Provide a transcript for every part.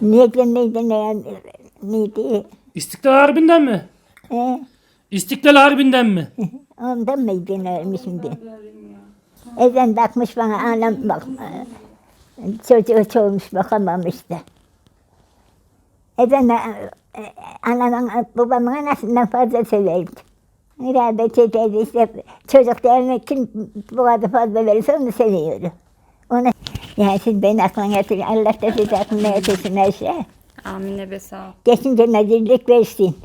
Neydi ne neydi? İstiklal Harbi'nden mi? He? İstiklal Harbi'nden mi? Ondan mıydı ne ölmüşümdü? Evden bakmış bana anam bak. e, Çocuğu çoğulmuş bakamamıştı. Evden e, anamın babamın anasından fazla severdim. Rağbet ederdi işte çocuk değerine kim bu kadar fazla verirse onu seviyorum. Onu, yani siz beni aklına getirin. Allah da sizi aklına getirsin her şey. Amin ebe sağ ol. Geçince nazirlik versin.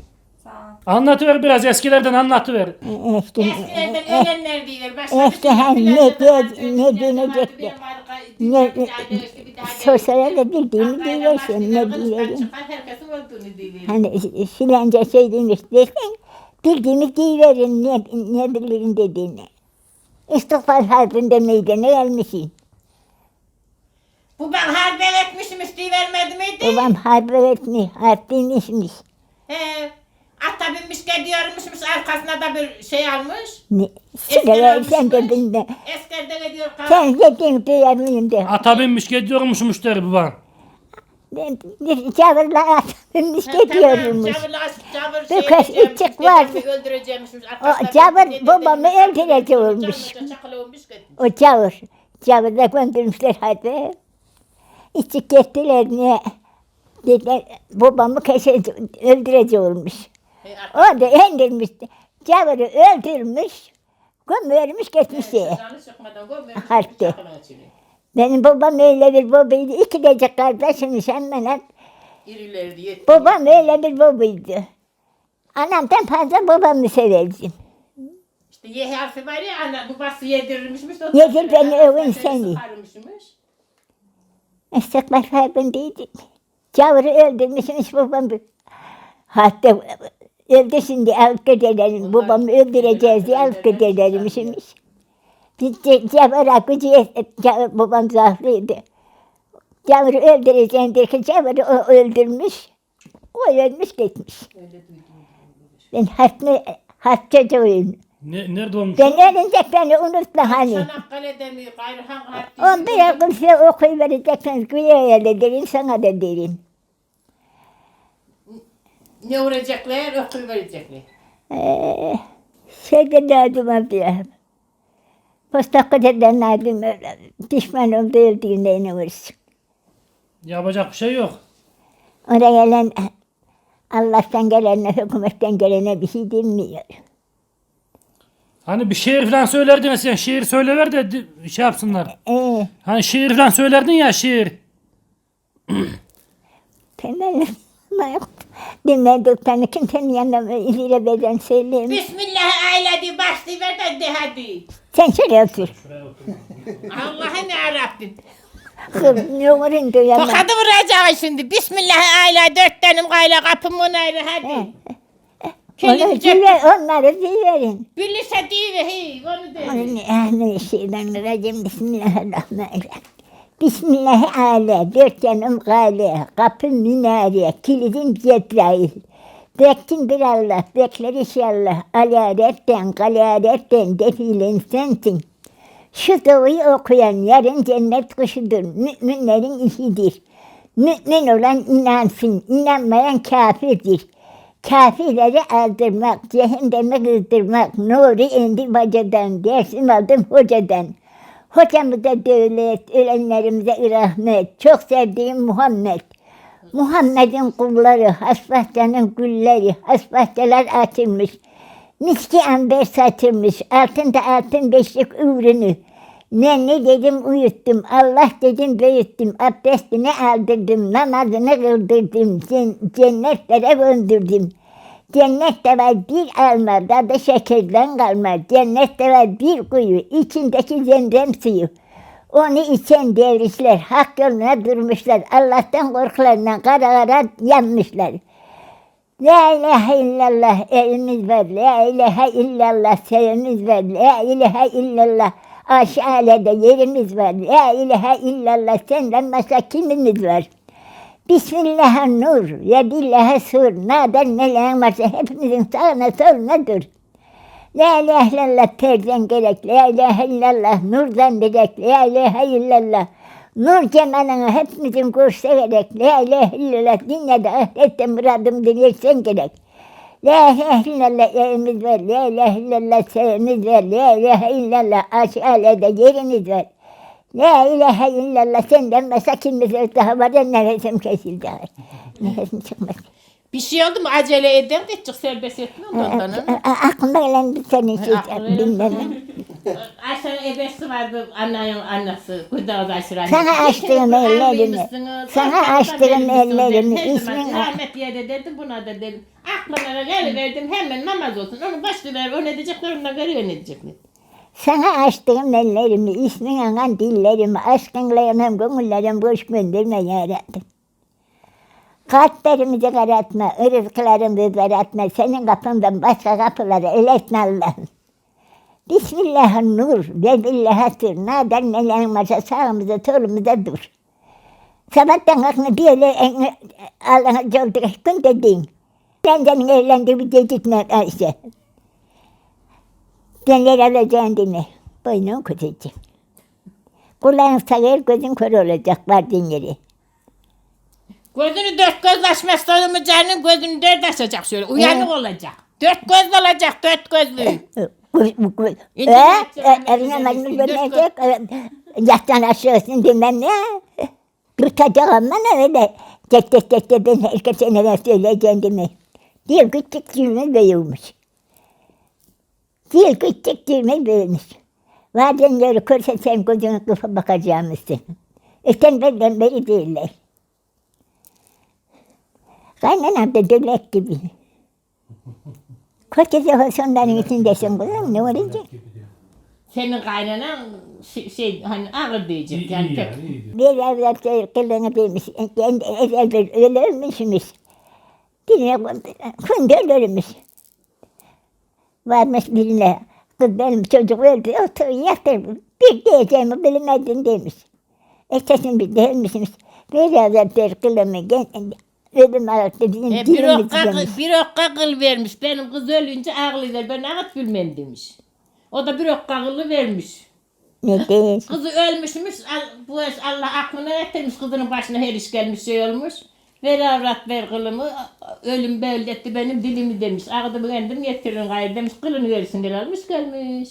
Sağ ol. Anlatıver biraz eskilerden anlatıver. E, işte, Eskilerden ölenler diyor. Başka işte hem ne diye- ne dinecekler. Ne, sorsalar da bildiğimi diyorsun, ne diyelim. Herkesin öldüğünü diyor. Hani silence şey demiş dersen, bildiğimi diyiverin, ne, ne bilirim dediğini. İstiğfar harbinde meydana gelmişsin. Bu ben harbe etmişim isteği vermedi miydi? Babam harp öğretmiş, harp dinmişmiş. He. Ata binmiş gidiyormuşmuş arkasına da bir şey almış. Ne, Sıraya sen de, Eskerde gidiyor. sen dedin duyarmayayım de. Ata binmiş gidiyormuşmuş der baban. Ben bir Çavırla atmış gidiyormuş. şey Bir kız içik var. O Çavır babamı öldüreceğimiş. O çavur. Çavurda göndermişler hadi. İçi gittiler niye? Dediler babamı kese öldürece olmuş. O da indirmişti. Çavuru öldürmüş. Gömürmüş gitmiş şeye. Harpte. Benim babam öyle bir babaydı. İki gece kardeşimiz hemen hep. Diye. Babam öyle bir babaydı. Anamdan fazla babamı severdim. İşte ye harfi var ya ana babası yedirirmişmiş. Yedir beni, övün seni. İstikbal farkındaydık. Çavuru öldürmüşmüş babam. Hatta öldü şimdi alıp gidelim. Babamı öldüreceğiz diye alıp gidelimmişmiş. Biz Cavur, babam zaflıydı. Cavur'u öldüreceğim derken Cavur'u o öldürmüş. O ölmüş gitmiş. Ben harpli, harp çocuğuyum. Ne, nerede olmuş? Ölünce beni unutma hani. Çanakkale'de mi? Gayrı hangi harp? On bir akıl size okuyuvereceksiniz. Güya da derin, sana da derin. Ne öğrenecekler? Okuyuverecekler. Ee, şeyde derdim abla. Postakıda derdim öyle. Düşman oldu öldüğünde ne vursun. Yapacak bir şey yok. Oraya gelen Allah'tan gelene, hükümetten gelene bir şey demiyor. Hani bir şiir falan söylerdin ya sen şiir söylever de di- şey yapsınlar. Ee, Hani şiir falan söylerdin ya şiir. temel Dinlediklerini kimsenin yanına ileri beden söyleyeyim. Bismillah aile diye başlayıver de de hadi. Sen şöyle otur. Allah'ın ya Rabbim. Kız ne uğrun duyamam. Tokadı vuracağım şimdi. Bismillah aile dört tane aile kapımın ayrı hadi. Onu Kendini diver, onları diverin. Bilirse diye hey onu de. Euzubillahimineşşeytanirracim. Bismillahirrahmanirrahim. Bismillah ale, dört yanım gale, kapım minare, kilidim Cebrail. Bektim bir Allah, bekler inşallah. Alaretten, galaretten, defilen sensin. Şu duayı okuyan yarın cennet kuşudur, müminlerin işidir. Mümin olan inansın, inanmayan kafirdir. Kafirleri aldırmak, cehenneme kızdırmak, nuru indi bacadan, dersim aldım hocadan. Hocamıza devlet, ölenlerimize rahmet, çok sevdiğim Muhammed. Muhammed'in kulları, hasbahçanın gülleri, hasbahçalar açılmış. Miski amber saçılmış, altında altın beşlik ürünü. Ne ne dedim uyuttum, Allah dedim büyüttüm, abdestini aldırdım, namazını kıldırdım, cen- cennetlere göndürdüm. Cennette var bir alma, tadı şekerden kalma, cennette var bir kuyu, içindeki zemzem suyu. Onu içen dervişler hak yoluna durmuşlar, Allah'tan korkularından kara kara yanmışlar. La ilahe illallah elimiz var. La ilahe illallah sevimiz var. La ilahe illallah aşağıda yerimiz var. La ilahe illallah senden başka kimimiz var? Bismillah nur, yedillaha sur, naden meleğin varsa hepimizin sağına soluna dur. La ilahe illallah terden gerek, la ilahe illallah nurdan direk, la ilahe illallah Nur cemalını hepimizin görseverek La ilahe illallah dinledi ahirette muradım dileysen gerek. La ilahe illallah yerimiz ver, la ilahe illallah sevimiz ver, la ilahe illallah aşağıda yerimiz ver. La ilahe illallah senden başka kimimiz yok daha var ya nefesim kesildi. Nefesim çıkmaz. Bir şey oldu mu acele eden de çık serbest etmiyor mu ondan? Aklıma gelen bir senin şey aklına bilmem. Ayşe'nin ebesi vardı, annenin annesi. Kuda Ayşe Sana açtığım ellerimi, sana açtığım ellerimi, ismin- Rahmet yere dedim, buna da dedim. Aklıma geliverdim, hemen namaz olsun. Onu başkaları o ne diyecekler, ona göre ne diyecekler. Sana açtığım ellerimi, ismin anan dillerimi, aşkınla yanan gönüllerim boş gönderme yarabbim. Kalplerimizi karartma, rızıklarımızı karartma, senin kapından başka kapıları el etme Allah'ım. Bismillahın nur, ve billahi sır, naden nelerin varsa sağımıza, solumuza dur. Sabahtan kalkma bir öyle Allah'a yolda gün dedin. Ben senin evlendiği bir gitme Neler alacağını deme. Boynun kutacak. Kulağın sağır, gözün kör olacak vardığın yeri. Gözünü dört göz açmazsa canım? Gözünü dört açacak şöyle, uyanık olacak. Dört göz olacak, dört gözlü. Ee, evine dört dönecek. Yattan aşağısın demem ne? Tutacak ama ne öyle. Tek tek tek tek ben herkese neler söyleyeceğim deme. Değil küçük cümle büyümüş. Değil küçük cümle büyümüş. Bazen diyor körse sen gözünü kıfa bakacağımızsın. Sen benden beri değiller. Kaynanam da dölek gibi. Kocası olsunların içindesin kızım ne olacak? Senin kaynanan şey, şey hani ağır diyecek yani pek. Bir evlat kılığını bilmiş, kendi evvel ölmüşmüş. Birine kunde ölmüş. Varmış birine, kız benim çocuk öldü, otur yaktır, bir diyeceğimi bilemedin demiş. Ertesini bir de ölmüşmüş. Bir evlat bir kılığını ölüm ağırttı bizim E, bir okka, bir okka kıl vermiş. Benim kız ölünce ağlıyor. Ben ağıt bilmem demiş. O da bir okka kılı vermiş. Ne değil. Kızı ölmüşmüş. Bu Allah aklına getirmiş. Kızının başına her iş gelmiş şey olmuş. Ver avrat ver kılımı. Ölüm belletti benim dilimi demiş. Ağdımı kendim getirin gayrı demiş. Kılını versin diye almış gelmiş.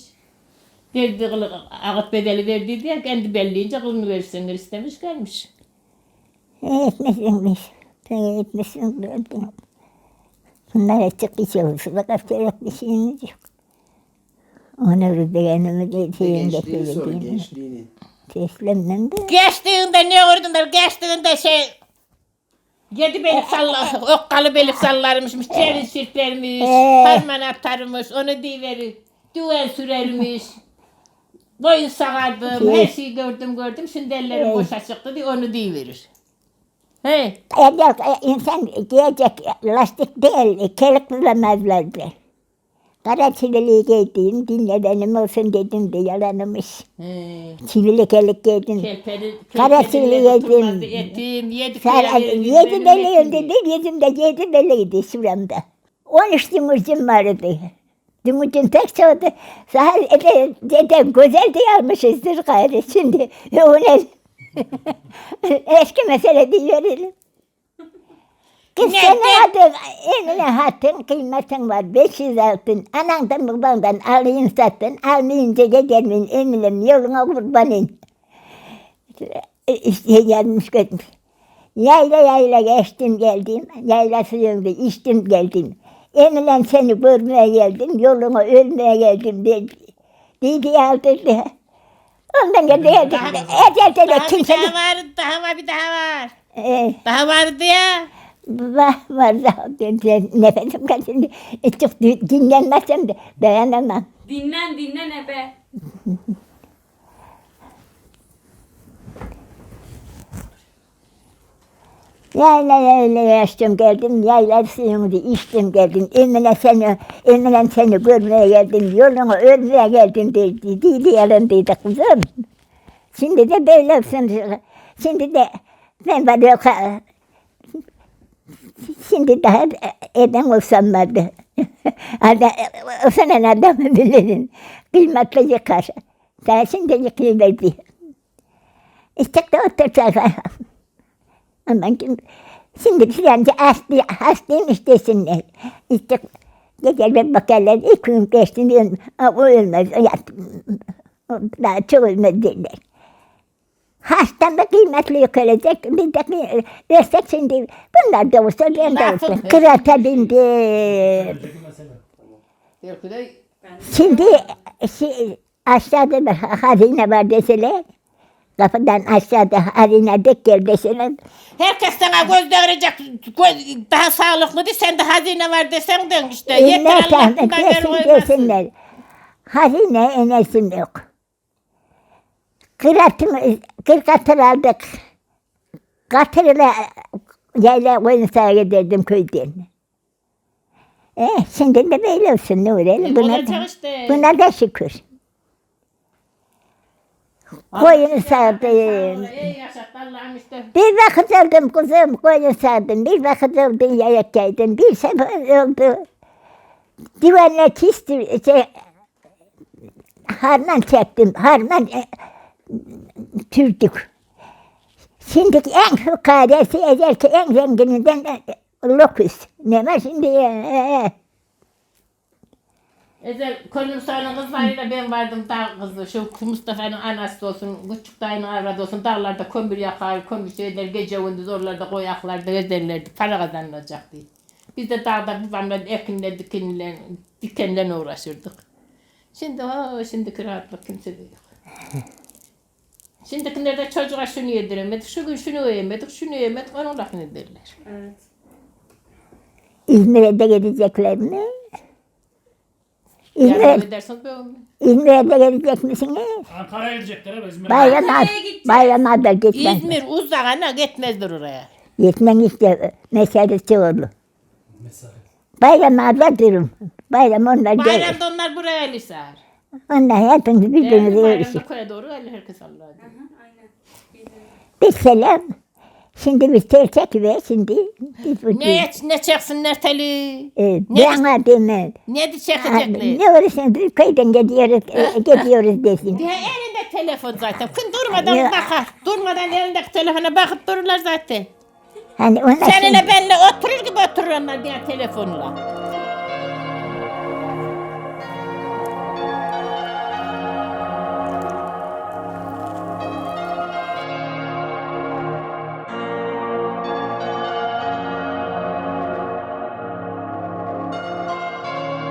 Verdi kılı, ağıt bedeli verdi diye kendi belleyince kılını versinler istemiş gelmiş. Etmesinmiş. Sen etmesin gördüm. Bunlar açık bir şey olsun. Fakat yok bir şeyimiz yok. Onu beğenimi de şeyinde Gençliğini sor, gençliğini. Seslenmem de. Geçtiğinde ne gördüler? Geçtiğinde şey Yedi belik sallar, okkalı belik sallarmışmış, ceviz sirtlermiş, Ee. harman atarmış, onu diyiverir, düven sürermiş. Boyun sağardım, her şeyi gördüm gördüm, şimdi ellerim boşa çıktı diye onu diyiverir. He, Evvel insan giyecek lastik değil, kelik bulamazlardı. Kara çiviliği giydim, dinle benim olsun dedim de yalanımış. he. Çivili kelik giydim. Kelperi, Kara çivili yedim. Etim, yedik Sen verirdik, yedi benim beliyim etim. dedi, yedim de yedi beliydi şuramda. On üç dumucum vardı. Dumucun tek çoğdu. Sahil ede, ede güzel de almışızdır gayrı şimdi. O ne? Eski mesele değil verelim. Kız Ne senin adın, eline hatın, kıymetin var. 500 altın. Anandan babandan alayım satın. Almayınca da gelmeyin. Eminim yoluna kurbanın. İşte gelmiş gitmiş. Yayla yayla geçtim geldim. Yayla suyunda içtim geldim. Emilen seni görmeye geldim. Yoluna ölmeye geldim. Dedi, dedi aldırdı. Ondan geldi geldim. Daha- Ecelde de Daha bir kimse... daha var, daha var, bir daha var. Ee, Daha vardı ya. Var var. Nefesim kaçındı. E, çok di- dinlenmezsem de dayanamam. Dinlen dinlen ebe. Yayla yayla yaştım geldim, yayla suyunu içtim geldim. Emine seni, Emine seni görmeye geldim, yolunu ölmeye geldim dedi. Dili yanındaydı kızım. Şimdi de böyle olsun. Şimdi de ben yok. Şimdi daha eden olsam vardı. O senin adamı bilirin. Kıymetli yıkar. Daha şimdi yıkayıverdi. İstekte oturacak. Ama kim- şimdi filanca hasta, hastaymış desinler. İşte geceler bakarlar, iki gün geçti, diyorum, "Aa, o ölmez, daha çok ölmez derler. Hastam da kıymetli yok olacak. Bir de kıy- versek şimdi bunlar da olsa ben de olsa. Kırata bindim. Şimdi şey, aşağıda bir ha- hazine var deseler, kapıdan aşağıda hazine dek gel deseler, herkes sana göz göz- Daha sağlıklı de sen de hazine var desen de işte. e, Yeter ne Allah tahmin bundan beri desin koymasın. desinler. Hazine enesim yok. Kıratımı, kırk atır aldık. Katırla yayla koyun sağa giderdim köyden. E, şimdi de böyle olsun Nurel. Buna da, buna da şükür. Allah'ım işte. Bir vakit aldım kuzum, koyun sardım. Bir vakit aldım yayak yaydım. Bir sefer oldu. Divanla çizdim, şey, harman çektim, harman e, türdük. Şimdi en fukaresi ederse en zengininden e, lokus. Ne var şimdi? E, e, Ezel Kolum Sağ'ın kızlarıyla ben vardım dağ kızı. Şu Mustafa'nın anası olsun, küçük dayının avradı olsun. Dağlarda kömür yakar, kömür şeyler, gece gündüz oralarda koyaklarda ederlerdi. Para kazanılacak diye. Biz de dağda babamla ekinle, dikenle, dikenle uğraşırdık. Şimdi o, şimdiki rahatlık kimse de yok. Şimdikilerde çocuğa şunu yediremedik, şu gün şunu yemedik, şunu yemedik, onun lafını derler. Evet. İzmir'e de gidecekler mi? Yardım İzmir, be oğlum. İzmir'e de gidecek misiniz? Ankara'ya gidecekler abi İzmir'e. Bayrama, Nereye gideceğiz? bayrama da gitmez. İzmir uzağına gitmezdir oraya. Gitmen işte meselesi olur. Mesela. Bayrama da durum. Bayram onlar gelir. Bayramda onlar buraya elisar. Onlar hepimiz birbirimize. Bayramda koya doğru gelir herkes Allah'a. emanet. Bir selam. Şimdi bir terçek ve şimdi biz bu Ne, ne çeksinler teli? e, ne- bana deme. Ne de Ha, çekecekler? Ne olursa bir köyden gidiyoruz, e, gidiyoruz desin. Ya elinde telefon zaten. Kun durmadan Ya. bakar. Durmadan elindeki telefona bakıp dururlar zaten. Hani onlar Seninle şimdi, benimle oturur gibi oturur onlar diye telefonla.